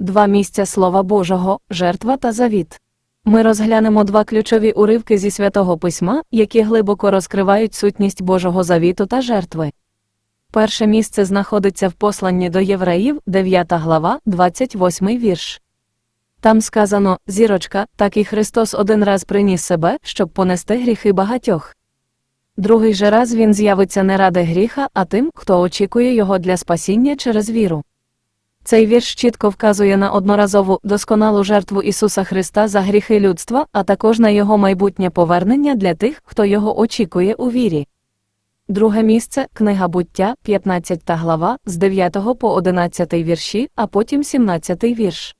Два місця Слова Божого, жертва та завіт. Ми розглянемо два ключові уривки зі святого письма, які глибоко розкривають сутність Божого завіту та жертви. Перше місце знаходиться в посланні до євреїв, 9 глава, 28 вірш. Там сказано зірочка, так і Христос один раз приніс себе, щоб понести гріхи багатьох. Другий же раз він з'явиться не ради гріха, а тим, хто очікує його для спасіння через віру. Цей вірш чітко вказує на одноразову досконалу жертву Ісуса Христа за гріхи людства, а також на його майбутнє повернення для тих, хто його очікує у вірі. Друге місце книга буття, 15 глава, з 9 по 11 вірші, а потім 17 вірш.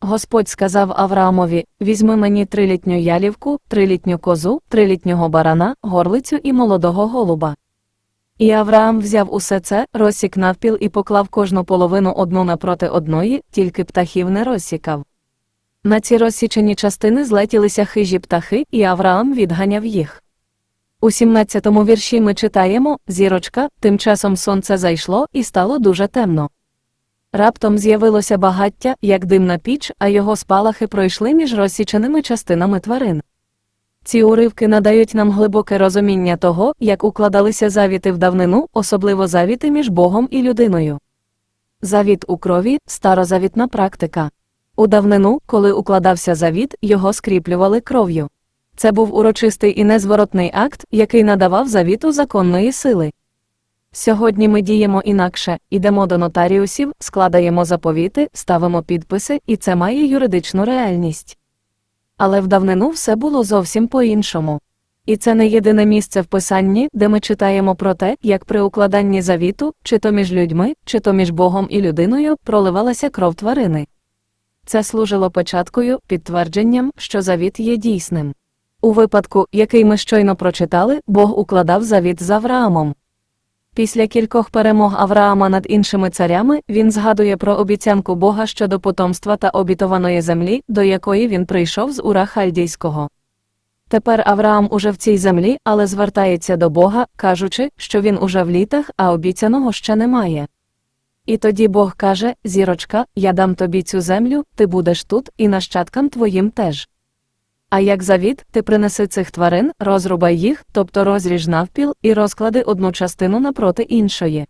Господь сказав Авраамові: Візьми мені трилітню ялівку, трилітню козу, трилітнього барана, горлицю і молодого голуба. І Авраам взяв усе це, розсік навпіл і поклав кожну половину одну напроти одної, тільки птахів не розсікав. На ці розсічені частини злетілися хижі птахи, і Авраам відганяв їх. У 17-му вірші ми читаємо зірочка, тим часом сонце зайшло і стало дуже темно. Раптом з'явилося багаття, як димна піч, а його спалахи пройшли між розсіченими частинами тварин. Ці уривки надають нам глибоке розуміння того, як укладалися завіти в давнину, особливо завіти між Богом і людиною. Завіт у крові старозавітна практика. У давнину, коли укладався завіт, його скріплювали кров'ю. Це був урочистий і незворотний акт, який надавав завіту законної сили. Сьогодні ми діємо інакше, ідемо до нотаріусів, складаємо заповіти, ставимо підписи, і це має юридичну реальність. Але в давнину все було зовсім по-іншому. І це не єдине місце в писанні, де ми читаємо про те, як при укладанні завіту, чи то між людьми, чи то між Богом і людиною, проливалася кров тварини. Це служило печаткою, підтвердженням, що завіт є дійсним. У випадку, який ми щойно прочитали, Бог укладав завіт з Авраамом. Після кількох перемог Авраама над іншими царями він згадує про обіцянку Бога щодо потомства та обітованої землі, до якої він прийшов з Ура Хальдійського. Тепер Авраам уже в цій землі, але звертається до Бога, кажучи, що він уже в літах, а обіцяного ще немає. І тоді Бог каже: Зірочка, я дам тобі цю землю, ти будеш тут, і нащадкам твоїм теж. А як завіт, ти принеси цих тварин, розрубай їх, тобто розріж навпіл, і розклади одну частину напроти іншої.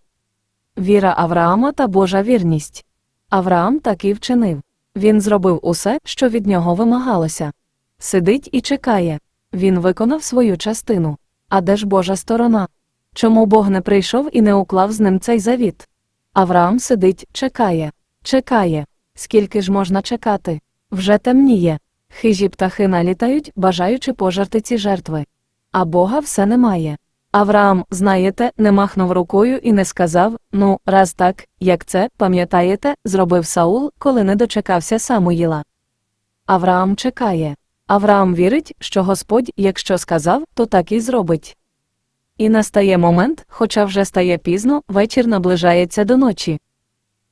Віра Авраама та Божа вірність. Авраам так і вчинив. Він зробив усе, що від нього вимагалося. Сидить і чекає. Він виконав свою частину. А де ж Божа сторона? Чому Бог не прийшов і не уклав з ним цей завіт? Авраам сидить, чекає, чекає. Скільки ж можна чекати? Вже темніє. Хижі птахи налітають, бажаючи пожерти ці жертви. А Бога все немає. Авраам, знаєте, не махнув рукою і не сказав ну, раз так, як це, пам'ятаєте, зробив Саул, коли не дочекався Самуїла. Авраам чекає. Авраам вірить, що Господь, якщо сказав, то так і зробить. І настає момент, хоча вже стає пізно, вечір наближається до ночі.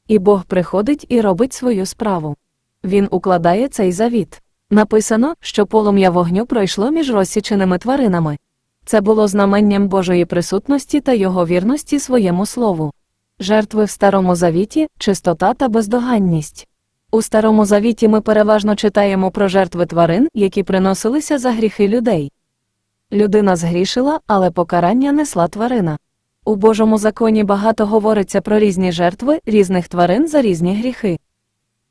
І Бог приходить і робить свою справу. Він укладає цей завіт. Написано, що полум'я вогню пройшло між розсіченими тваринами. Це було знаменням Божої присутності та його вірності своєму слову. Жертви в Старому Завіті, чистота та бездоганність. У Старому Завіті ми переважно читаємо про жертви тварин, які приносилися за гріхи людей. Людина згрішила, але покарання несла тварина. У Божому законі багато говориться про різні жертви різних тварин за різні гріхи.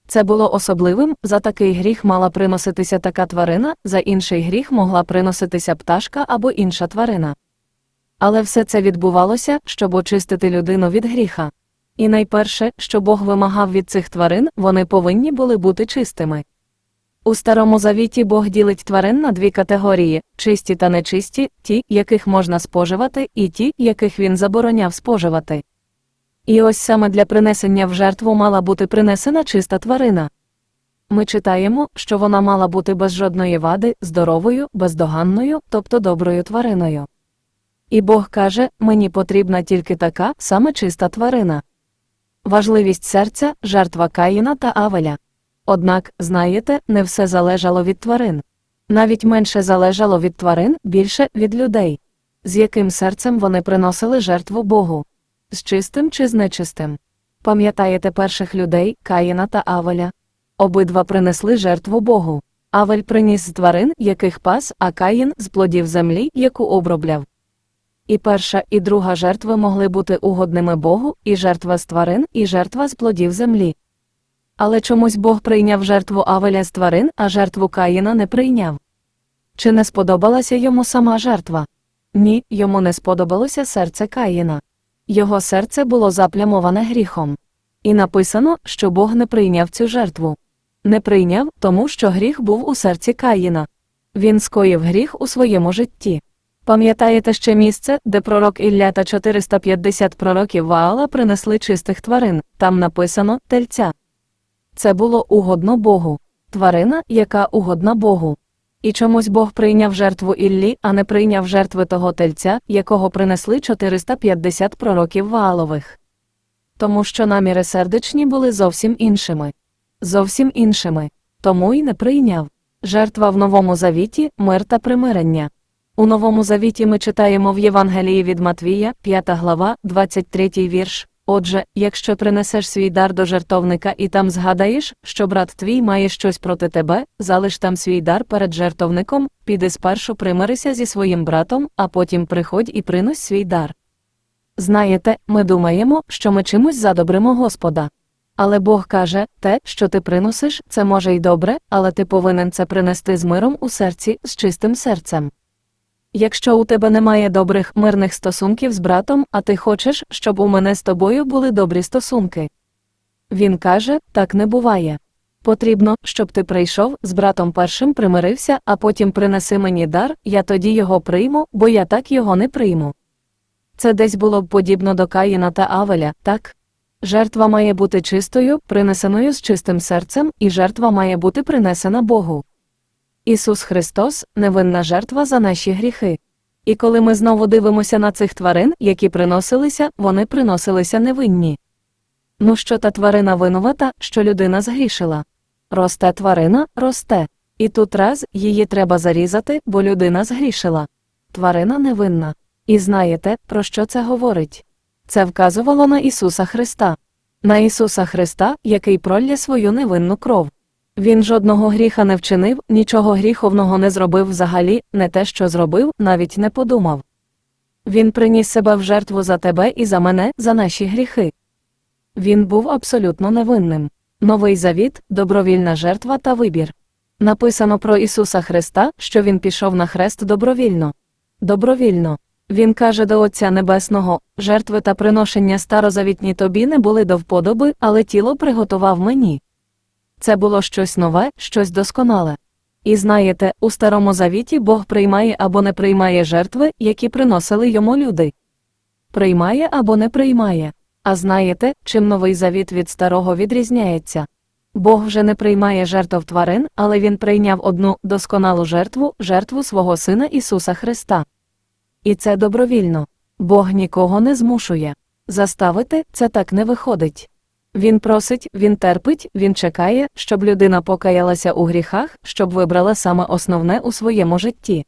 Це було особливим, за такий гріх мала приноситися така тварина, за інший гріх могла приноситися пташка або інша тварина. Але все це відбувалося, щоб очистити людину від гріха. І найперше, що Бог вимагав від цих тварин, вони повинні були бути чистими. У Старому Завіті Бог ділить тварин на дві категорії чисті та нечисті, ті, яких можна споживати, і ті, яких він забороняв споживати. І ось саме для принесення в жертву мала бути принесена чиста тварина. Ми читаємо, що вона мала бути без жодної вади, здоровою, бездоганною, тобто доброю твариною. І Бог каже, мені потрібна тільки така саме чиста тварина. Важливість серця, жертва Каїна та Авеля. Однак, знаєте, не все залежало від тварин. Навіть менше залежало від тварин, більше від людей, з яким серцем вони приносили жертву Богу з чистим чи з нечистим. Пам'ятаєте перших людей Каїна та Авеля? Обидва принесли жертву Богу. Авель приніс з тварин, яких пас, а Каїн з плодів землі, яку обробляв. І перша, і друга жертви могли бути угодними Богу, і жертва з тварин, і жертва з плодів землі. Але чомусь Бог прийняв жертву Авеля з тварин, а жертву Каїна не прийняв. Чи не сподобалася йому сама жертва? Ні, йому не сподобалося серце Каїна. Його серце було заплямоване гріхом. І написано, що Бог не прийняв цю жертву. Не прийняв, тому що гріх був у серці Каїна. Він скоїв гріх у своєму житті. Пам'ятаєте ще місце, де пророк Ілля та 450 пророків Ваала принесли чистих тварин, там написано тельця. Це було угодно Богу, тварина, яка угодна Богу. І чомусь Бог прийняв жертву Іллі, а не прийняв жертви того тельця, якого принесли 450 пророків Ваалових. Тому що наміри сердечні були зовсім іншими. Зовсім іншими. Тому й не прийняв. Жертва в Новому Завіті мир та примирення. У Новому Завіті ми читаємо в Євангелії від Матвія, 5 глава, 23 вірш. Отже, якщо принесеш свій дар до жертовника і там згадаєш, що брат твій має щось проти тебе, залиш там свій дар перед жертовником, піди спершу примирися зі своїм братом, а потім приходь і принось свій дар. Знаєте, ми думаємо, що ми чимось задобримо Господа. Але Бог каже, те, що ти приносиш, це може й добре, але ти повинен це принести з миром у серці, з чистим серцем. Якщо у тебе немає добрих мирних стосунків з братом, а ти хочеш, щоб у мене з тобою були добрі стосунки. Він каже, так не буває. Потрібно, щоб ти прийшов з братом першим примирився, а потім принеси мені дар, я тоді його прийму, бо я так його не прийму. Це десь було б подібно до Каїна та Авеля, так? Жертва має бути чистою, принесеною з чистим серцем, і жертва має бути принесена Богу. Ісус Христос невинна жертва за наші гріхи. І коли ми знову дивимося на цих тварин, які приносилися, вони приносилися невинні. Ну що та тварина винувата, що людина згрішила? Росте тварина, росте. І тут раз її треба зарізати, бо людина згрішила. Тварина невинна. І знаєте, про що це говорить? Це вказувало на Ісуса Христа. На Ісуса Христа, який пролє свою невинну кров. Він жодного гріха не вчинив, нічого гріховного не зробив взагалі, не те, що зробив, навіть не подумав. Він приніс себе в жертву за тебе і за мене, за наші гріхи. Він був абсолютно невинним. Новий завіт, добровільна жертва та вибір. Написано про Ісуса Христа, що Він пішов на хрест добровільно. Добровільно. Він каже до Отця Небесного жертви та приношення старозавітні тобі не були до вподоби, але тіло приготував мені. Це було щось нове, щось досконале. І знаєте, у Старому Завіті Бог приймає або не приймає жертви, які приносили йому люди. Приймає або не приймає. А знаєте, чим новий завіт від старого відрізняється? Бог вже не приймає жертв тварин, але Він прийняв одну досконалу жертву, жертву свого Сина Ісуса Христа. І це добровільно. Бог нікого не змушує. Заставити це так не виходить. Він просить, він терпить, він чекає, щоб людина покаялася у гріхах, щоб вибрала саме основне у своєму житті.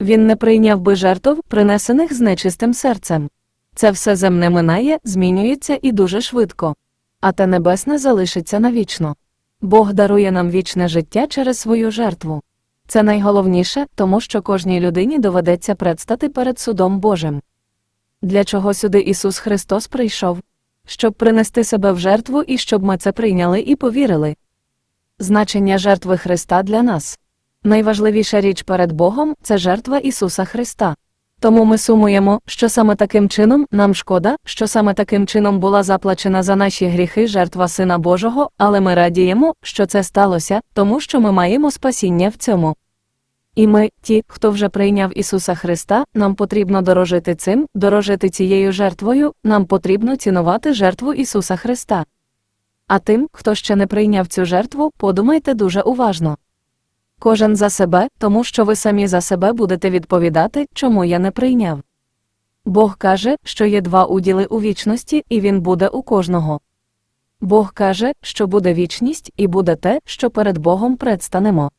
Він не прийняв би жертв, принесених з нечистим серцем. Це все земне минає, змінюється і дуже швидко. А те небесне залишиться навічно. Бог дарує нам вічне життя через свою жертву. Це найголовніше, тому що кожній людині доведеться предстати перед судом Божим. Для чого сюди Ісус Христос прийшов? Щоб принести себе в жертву і щоб ми це прийняли і повірили. Значення жертви Христа для нас найважливіша річ перед Богом це жертва Ісуса Христа. Тому ми сумуємо, що саме таким чином нам шкода, що саме таким чином була заплачена за наші гріхи жертва Сина Божого, але ми радіємо, що це сталося, тому що ми маємо спасіння в цьому. І ми, ті, хто вже прийняв Ісуса Христа, нам потрібно дорожити цим, дорожити цією жертвою, нам потрібно цінувати жертву Ісуса Христа. А тим, хто ще не прийняв цю жертву, подумайте дуже уважно. Кожен за себе, тому що ви самі за себе будете відповідати, чому я не прийняв. Бог каже, що є два уділи у вічності, і він буде у кожного. Бог каже, що буде вічність, і буде те, що перед Богом предстанемо.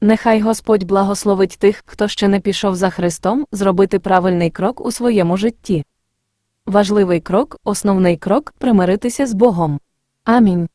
Нехай Господь благословить тих, хто ще не пішов за Христом, зробити правильний крок у своєму житті. важливий крок, основний крок примиритися з Богом. Амінь.